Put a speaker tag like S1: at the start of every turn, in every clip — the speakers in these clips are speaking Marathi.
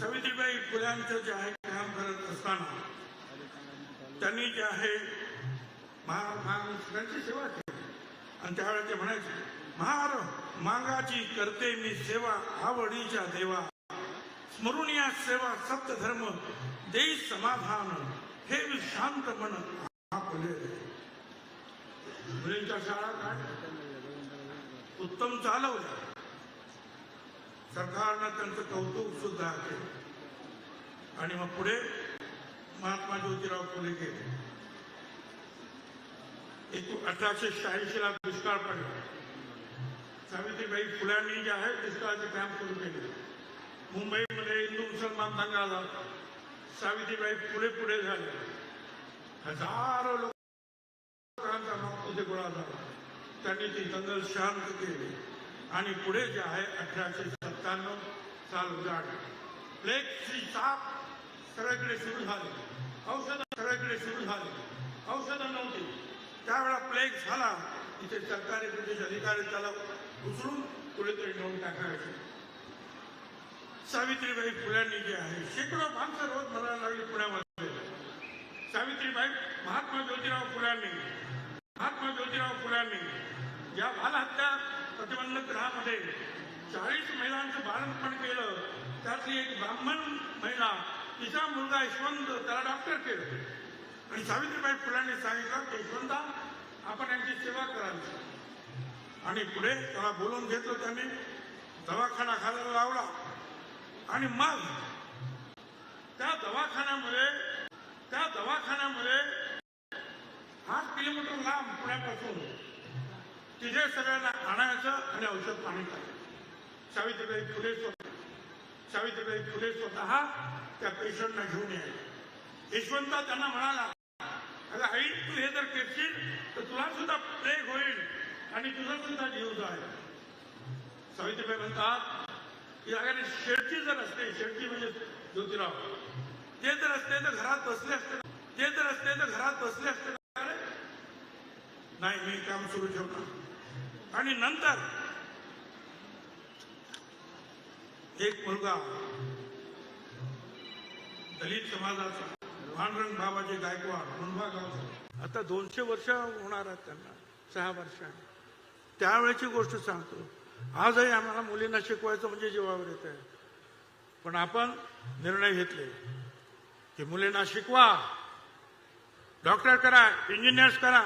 S1: सावित्रीबाई फुल्यांचं जे आहे काम करत असताना त्यांनी जे आहे महा सेवा केली. आणि त्यावेळेला ते म्हणायचे महार मागाची करते मी सेवा आवडीच्या देवा. स्मरून या सेवा सप्तधर्म देई समाधान. हे मी शांत मन आपले मुलींच्या शाळा काय उत्तम चालवल्या. सरकारनं त्यांचं कौतुक सुद्धा केलं आणि मग पुढे महात्मा ज्योतिराव फुले गेले. एक अठराशे शहाऐंशी ला दुष्काळ पडला. सावित्रीबाई फुल्यांनी जे आहे दुष्काळाचे कॅम्प सुरू केले. मुंबईमध्ये हिंदू मुसलमान दंगा आला सावित्रीबाई पुढे पुढे झाले. हजारो लोकांचा मग गोळा झाला. त्यांनी ती दंगल शांत केली. आणि पुढे जे आहे अठराशे सत्त्याण्णव साल उजाडले प्लेगची साप सगळीकडे सुरू झाली. औषधं सगळीकडे सुरू झाली. औषधं नव्हती. त्यावेळा प्लेग झाला. तिथे सरकारी ब्रिटिश अधिकारी त्याला उचलून कुठेतरी नेऊन टाकायचे. सावित्रीबाई फुल्यांनी जे आहे शेकडो माणसं रोज भरायला लागली पुण्यामध्ये. सावित्रीबाई महात्मा ज्योतिराव फुल्यांनी महात्मा ज्योतिराव फुल्यांनी या बालहत्या प्रतिबंधक ग्रहामध्ये चाळीस महिलांचं बालपण केलं. त्यातली एक ब्राह्मण महिला तिचा मुलगा यशवंत त्याला डॉक्टर केलं. आणि सावित्रीबाई फुलांनी सांगितलं की यशवंता आपण यांची सेवा करावी. आणि पुढे त्याला बोलवून घेतलं त्यांनी दवाखाना खायला लावला. आणि मग त्या दवाखान्यामध्ये त्या दवाखान्यामध्ये आठ किलोमीटर लांब पुण्यापासून तिथे सगळ्यांना आणायचं आणि औषध पाणी करायचं सावित्रीबाई फुले स्वतः सावित्रीबाई फुले स्वतः त्या पेशंटना घेऊन यायला. यशवंता त्यांना म्हणाला अगं आई तू हे जर करशील तर तुला सुद्धा प्लेग होईल आणि तुझा सुद्धा जीव जाईल. सावित्रीबाई म्हणतात की अगदी शेडची जर असते शेडची म्हणजे ज्योतिराव. ते जर असते तर घरात बसले असते. ते जर असते तर घरात बसले असते. नाही मी काम सुरू ठेवणार. आणि नंतर एक मुलगा दलित समाजाचा पांडुरंग बाबाजी गायकवाड मुंबा गावचा. आता दोनशे वर्ष होणार आहेत त्यांना सहा वर्षांनी. त्यावेळेची गोष्ट सांगतो. आजही आम्हाला मुलींना शिकवायचं म्हणजे जीवावर येत आहे पण आपण निर्णय घेतले की मुलींना शिकवा. डॉक्टर करा इंजिनियर्स करा.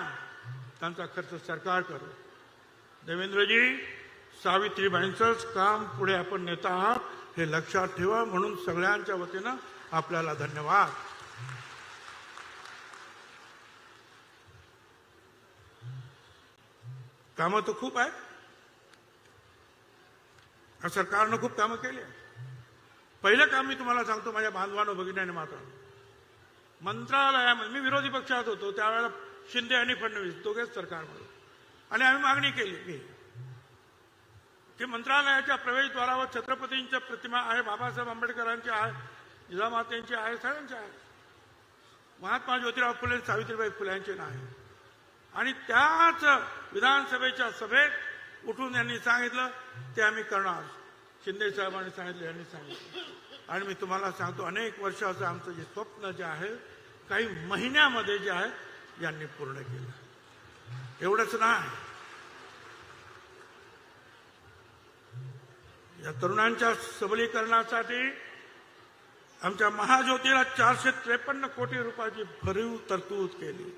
S1: त्यांचा खर्च सरकार करू देवेंद्रजी सावित्रीबाईंचंच काम पुढे आपण नेता आहात हे लक्षात ठेवा. म्हणून सगळ्यांच्या वतीनं आपल्याला धन्यवाद. कामं तर खूप आहेत. सरकारनं खूप कामं केली पहिलं काम मी तुम्हाला सांगतो माझ्या बांधवानं भगिनीने मात्र. मंत्रालयामध्ये मी विरोधी पक्षात होतो त्यावेळेला शिंदे आणि फडणवीस दोघेच सरकारमध्ये. आणि आम्ही मागणी केली की मंत्रालयाच्या प्रवेशद्वारावर छत्रपतींच्या प्रतिमा आहे बाबासाहेब आंबेडकरांची आहे जिजामातेंची आहे सगळ्यांची आहे. महात्मा ज्योतिराव फुले सावित्रीबाई फुल्यांचे नाही. आणि त्याच विधानसभेच्या सभेत उठून यांनी सांगितलं ते आम्ही करणार. शिंदे साहेबांनी सांगितलं यांनी सांगितलं. आणि मी तुम्हाला सांगतो अनेक वर्षाचं आमचं जे स्वप्न जे आहे काही महिन्यामध्ये जे आहे यांनी पूर्ण केलं. एवढंच नाही. या तरुणांच्या सबलीकरणासाठी आमच्या महाज्योतीला चारशे त्रेपन्न कोटी रुपयाची भरीव तरतूद केली.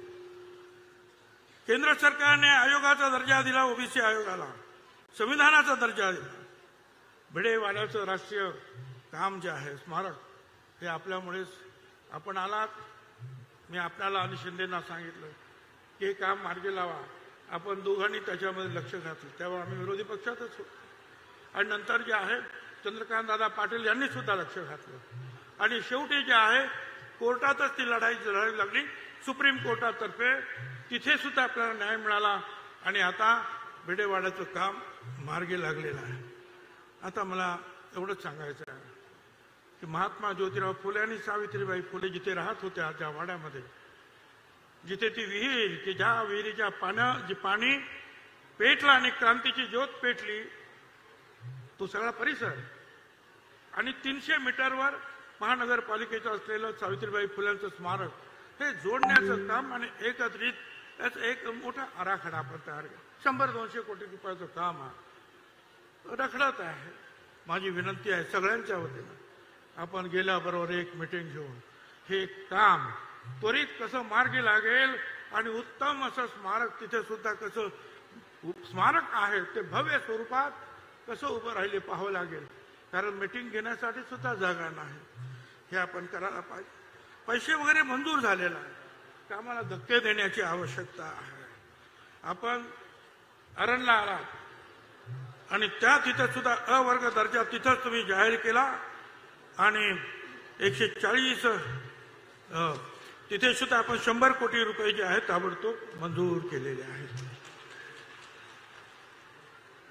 S1: केंद्र सरकारने आयोगाचा दर्जा दिला ओबीसी आयोगाला. संविधानाचा दर्जा दिला. भिडेवाड्याचं राष्ट्रीय काम जे आहे स्मारक हे आपल्यामुळेच आपण आलात. मी आपल्याला आणि शिंदेना सांगितलं की हे काम मार्गी लावा. आपण दोघांनी त्याच्यामध्ये लक्ष घातलं. तेव्हा आम्ही विरोधी पक्षातच होतो. आणि नंतर जे आहे चंद्रकांत दादा पाटील यांनी सुद्धा लक्ष घातलं. आणि शेवटी जे आहे कोर्टातच ती लढाई लढावी लागली. सुप्रीम कोर्टातर्फे तिथे सुद्धा आपल्याला न्याय मिळाला आणि आता भिडेवाड्याचं काम मार्गी लागलेलं आहे. आता मला एवढंच सांगायचं आहे की महात्मा ज्योतिराव फुले आणि सावित्रीबाई फुले जिथे राहत होत्या त्या वाड्यामध्ये जिथे ती विहीर की ज्या विहिरीच्या पाण्या जी पाणी पेटलं आणि क्रांतीची ज्योत पेटली तो सगळा परिसर. आणि तीनशे मीटरवर महानगरपालिकेचं असलेलं सावित्रीबाई फुल्यांचं स्मारक हे जोडण्याचं काम आणि एकत्रित त्याचं एक मोठा आराखडा आपण तयार केला. शंभर दोनशे कोटी रुपयाचं काम आहे. रखडत आहे. माझी विनंती आहे सगळ्यांच्या वतीनं. आपण गेल्याबरोबर एक मिटिंग घेऊन हे काम त्वरित कसं मार्गी लागेल आणि उत्तम असं स्मारक तिथे सुद्धा कसं स्मारक आहे ते भव्य स्वरूपात कसं उभं राहिले पाहावं लागेल. कारण मिटिंग घेण्यासाठी सुद्धा जागा नाही. हे आपण करायला पाहिजे. पैसे वगैरे मंजूर झालेला आहे. कामाला धक्के देण्याची आवश्यकता आहे. आपण अरणला आलात. आणि त्या तिथं सुद्धा अवर्ग दर्जा तिथंच तुम्ही जाहीर केला. आणि एकशे चाळीस तिथे सुद्धा आपण शंभर कोटी रुपये जे आहेत ताबडतोब मंजूर केलेले आहेत.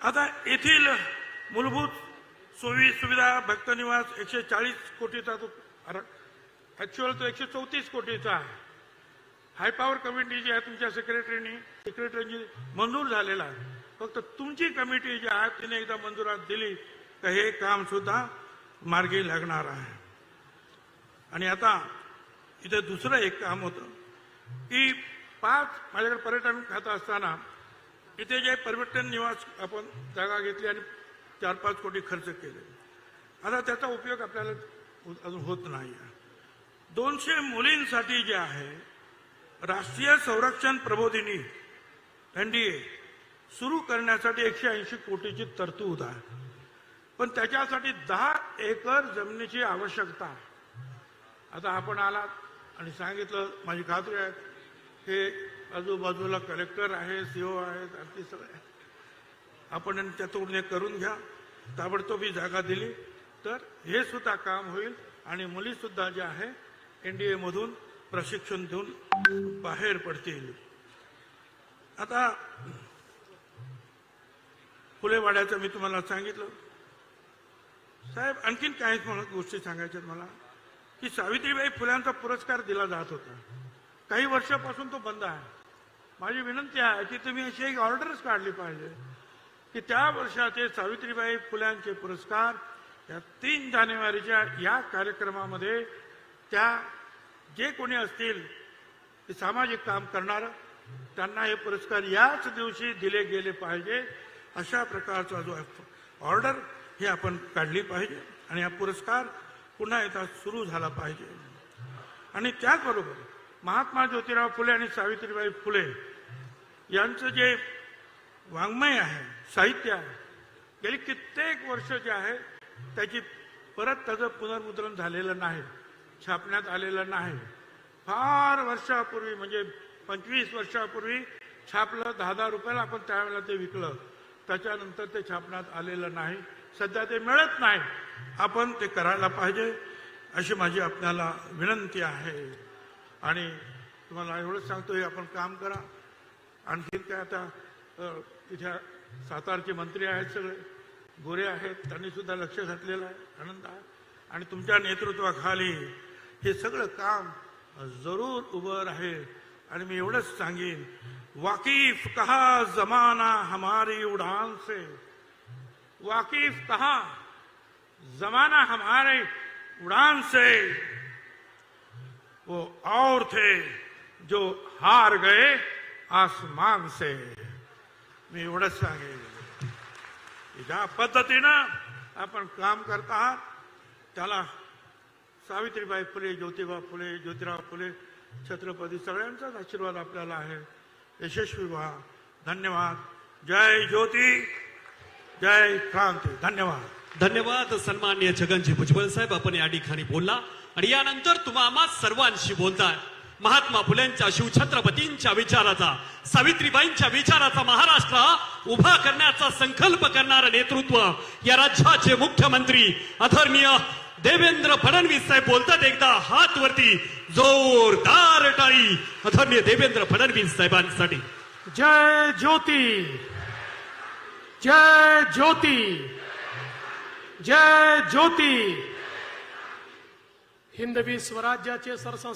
S1: आता येथील मूलभूत सोयी सुविधा भक्त निवास एकशे चाळीस कोटीचा तो ऍक्च्युअल तो एकशे चौतीस कोटीचा आहे. हाय पॉवर कमिटी जी आहे तुमच्या सेक्रेटरीनी सेक्रेटरीची मंजूर झालेला आहे. फक्त तुमची कमिटी जी आहे तिने एकदा मंजुरात दिली तर हे काम सुद्धा मार्गी लागणार आहे. आणि आता इथे दुसरं एक काम होतं की पाच माझ्याकडे पर्यटन खातं असताना इथे जे पर्यटन निवास आपण जागा घेतली आणि चार पाच कोटी खर्च केले. आता त्याचा उपयोग आपल्याला अजून होत नाही. आहे दोनशे मुलींसाठी जे आहे राष्ट्रीय संरक्षण प्रबोधिनी एनडीए सुरू करण्यासाठी एकशे ऐंशी कोटीची तरतूद आहे. पण त्याच्यासाठी दहा एकर जमिनीची आवश्यकता आहे. आता आपण आलात आणि सांगितलं माझी खात्री आहे हे आजूबाजूला कलेक्टर आहे सीओ आहेत आणखी सगळे आपण त्यातून हे करून घ्या. ताबडतोब ही जागा दिली. तर हे सुद्धा काम होईल आणि मुली सुद्धा ज्या आहे एनडीए मधून प्रशिक्षण देऊन बाहेर पडतील. आता फुलेवाड्याचं मी तुम्हाला सांगितलं. साहेब आणखीन काही मला गोष्टी सांगायच्यात मला. की सावित्रीबाई फुल्यांचा पुरस्कार दिला जात होता. काही वर्षापासून तो बंद आहे. माझी विनंती आहे की तुम्ही अशी एक ऑर्डरच काढली पाहिजे की त्या वर्षाचे सावित्रीबाई फुल्यांचे पुरस्कार या तीन जानेवारीच्या या कार्यक्रमामध्ये त्या जे कोणी असतील ते सामाजिक काम करणार त्यांना हे पुरस्कार याच दिवशी दिले गेले पाहिजे. अशा प्रकारचा जो ऑर्डर ही आपण काढली पाहिजे आणि हा पुरस्कार पुन्हा एकदा सुरू झाला पाहिजे. आणि त्याचबरोबर महात्मा ज्योतिराव फुले आणि सावित्रीबाई फुले यांचं जे वाङ्मय आहे साहित्य आहे गेली कित्येक वर्ष जे आहे त्याची परत त्याचं पुनर्मुद्रण झालेलं नाही छापण्यात आलेलं नाही. फार वर्षापूर्वी म्हणजे पंचवीस वर्षापूर्वी छापलं दहा दहा रुपयाला आपण त्यावेळेला ते विकलं. त्याच्यानंतर ते छापण्यात आलेलं नाही. सध्या ते मिळत नाही. आपण ते करायला पाहिजे अशी माझी आपल्याला विनंती आहे. आणि तुम्हाला एवढंच सांगतो हे आपण काम करा. आणखीन काय आता तिच्या सातारचे मंत्री आहेत सगळे. गोरे आहेत त्यांनी सुद्धा लक्ष घातलेलं आहे आनंद आहे. आणि तुमच्या नेतृत्वाखाली हे सगळं काम जरूर उभं राहील. आणि मी एवढंच सांगेन वाकिफ कहा जमाना हमारी उड़ान से? वाकिफ कहा जमाना हमारे उड़ान से? वो और थे जो हार गए आसमान से मी एवढंच सांगेन ज्या पद्धतीनं आपण काम करत आहात त्याला सावित्रीबाई फुले ज्योतिबा फुले ज्योतिराव फुले छत्रपती सगळ्यांचाच आशीर्वाद आपल्याला आहे. यशस्वी व्हा. धन्यवाद. जय ज्योती जय क्रांती. धन्यवाद.
S2: धन्यवाद. सन्मान्य छगनजी भुजबळ साहेब आपण या ठिकाणी बोलला. आणि यानंतर तुम्हा आम्हा सर्वांशी बोलताय. महात्मा फुलेंच्या शिवछत्रपतींच्या विचाराचा सावित्रीबाईंच्या विचाराचा महाराष्ट्र उभा करण्याचा संकल्प करणारं नेतृत्व या राज्याचे मुख्यमंत्री आदरणीय देवेंद्र फडणवीस साहेब बोलतात एकदा हात वरती जोरदार टाळी. आदरणीय देवेंद्र फडणवीस साहेबांसाठी.
S3: जय ज्योती. जय ज्योती. जय ज्योती. हिंदवी स्वराज्याचे सरसं